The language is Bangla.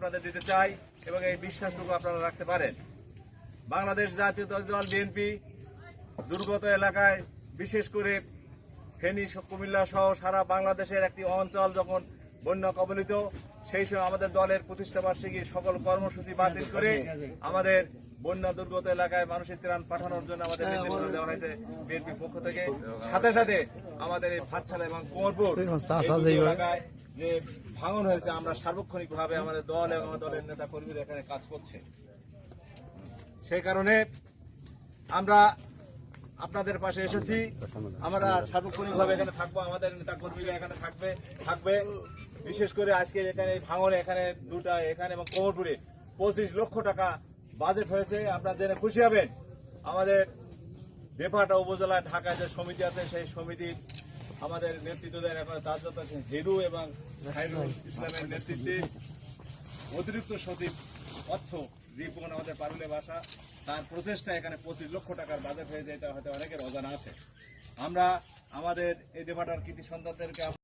আপনাদের দিতে চাই এবং এই বিশ্বাসটুকু আপনারা রাখতে পারেন। বাংলাদেশ জাতীয় দল বিএনপি দুর্গত এলাকায় বিশেষ করে ফেনী, কুমিল্লা সহ সারা বাংলাদেশের একটি অঞ্চল যখন বন্যা কবলিত, সেই সময় আমাদের দলের প্রতিষ্ঠা বার্ষিকী সকল কর্মসূচি বাতিল করে আমাদের বন্যা দুর্গত এলাকায় মানুষের ত্রাণ পাঠানোর জন্য আমাদের নির্দেশনা দেওয়া হয়েছে বিএনপির পক্ষ থেকে। সাথে সাথে আমাদের এই ভাতশালা এবং কোমরপুর এলাকায় যে ভাঙন হয়েছে, আমরা সার্বক্ষণিক ভাবে আমাদের দল এবং দলের নেতা কর্মীরা এখানে কাজ করছে। সেই কারণে আমরা আপনাদের পাশে এসেছি। আমরা সার্বক্ষণিক ভাবে এখানে থাকব, আমাদের নেতা কর্মীরা এখানে থাকবে থাকবে। বিশেষ করে আজকে এখানে ভাঙনে এখানে দুটা, এখানে এবং কোমরপুরে পঁচিশ লক্ষ টাকা বাজেট হয়েছে। আপনারা জেনে খুশি হবেন, আমাদের বেপাটা উপজেলায় ঢাকায় যে সমিতি আছে, সেই সমিতির আমাদের নেতৃত্ব দেন এখন তার যত হিরু এবং খাইরুল ইসলামের নেতৃত্বে অতিরিক্ত সচিব অর্থ রিপন আমাদের পারুলে বাসা তার প্রচেষ্টা এখানে পঁচিশ লক্ষ টাকার বাজেট হয়েছে, এটা হয়তো অনেকের অজানা আছে। আমরা আমাদের এই দেবাটার কৃতি সন্তানদেরকে